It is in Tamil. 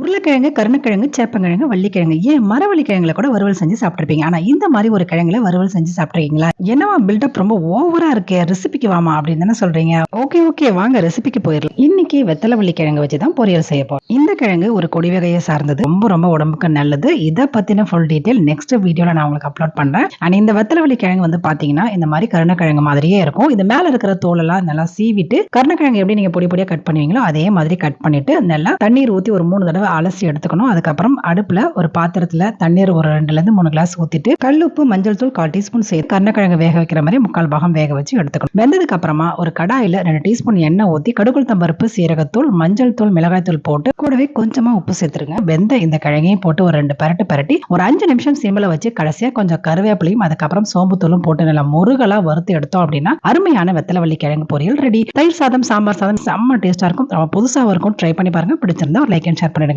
உருளைக்கிழங்கு கருணக்கிழங்கு சேப்பங்கிழங்கு வள்ளிக்கிழங்கு. ஏன் மரவள்ளி கிழங்குல கூட வறுவல் செஞ்சு சாப்பிட்டுருப்பீங்க? ஆனா இந்த மாதிரி ஒரு கிழங்குல வறுவல் செஞ்சு சாப்பிட்டுருக்கீங்களா? என்னவா பில்டப் ரொம்ப ஓவரா இருக்கே? ரெசிபிக்கு வாமா அப்படின்னு தானே சொல்றீங்க. ஓகே ஓகே வாங்க ரெசிபிக்கு போயிடலாம். இன்னைக்கு வெத்தலை வள்ளி கிழங்கு வச்சு தான் பொரியல் செய்ய போறோம். இந்த கிழங்கு ஒரு கொடி வகையை சார்ந்தது. ரொம்ப ரொம்ப உடம்புக்கு நல்லது. இதை பத்தின ஃபுல் டீடைல் நெக்ஸ்ட் வீடியோல நான் உங்களுக்கு அப்லோட் பண்றேன். அண்ட் இந்த வெத்தலை வள்ளி கிழங்கு வந்து பாத்தீங்கன்னா இந்த மாதிரி கருணக்கிழங்கு மாதிரியே இருக்கும். இது மேல இருக்கிற தோலெல்லாம் நல்லா சீவிட்டு கருணக்கிழங்கு எப்படி நீங்க பொடி பொடியா கட் பண்ணுவீங்களோ அதே மாதிரி கட் பண்ணிட்டு நல்லா தண்ணீர் ஊத்தி ஒரு மூணு தடவை அலசி எடுத்துக்கணும். அதுக்கப்புறம் அடுப்புல ஒரு பாத்திரத்துல தண்ணீர் ஒரு ரெண்டுல இருந்து மூணு கிளாஸ் ஊத்திட்டு உப்பு மஞ்சள் தூள் கால் டீஸ்பூன் சேர்த்து கருணக்கிழங்கு வேக வைக்கிற மாதிரி முக்கால் பாகம் வேக வச்சு எடுத்துக்கணும். வெந்ததுக்கு அப்புறமா ஒரு கடாயில ரெண்டு டீஸ்பூன் எண்ணெய் ஊத்தி கடுகுள் தம்பருப்பு சீரகத்தூள் மஞ்சள் தூள் மிளகாய் தூள் போட்டு கூடவே கொஞ்சமா உப்பு சேர்த்துருங்க. வெந்த இந்த கிழங்கையும் போட்டு ஒரு ரெண்டு பரட்டு பரட்டி ஒரு அஞ்சு நிமிஷம் சிம்மில் வச்சு கடைசியா கொஞ்சம் கருவேப்பிலையும் அதுக்கப்புறம் சோம்பு தூளும் போட்டு நல்லா முருகலா வறுத்து எடுத்தோம் அப்படின்னா அருமையான வெத்தலைவள்ளி கிழங்கு பொரியல் ரெடி. தயிர் சாதம் சாம்பார் சாதம் செம்ம டேஸ்டா இருக்கும். ரொம்ப புதுசாகவும் இருக்கும் ட்ரை பண்ணி பாருங்க. பிடிச்சிருந்தா ஒரு லைக் அண்ட் ஷேர் பண்ணிடுங்க.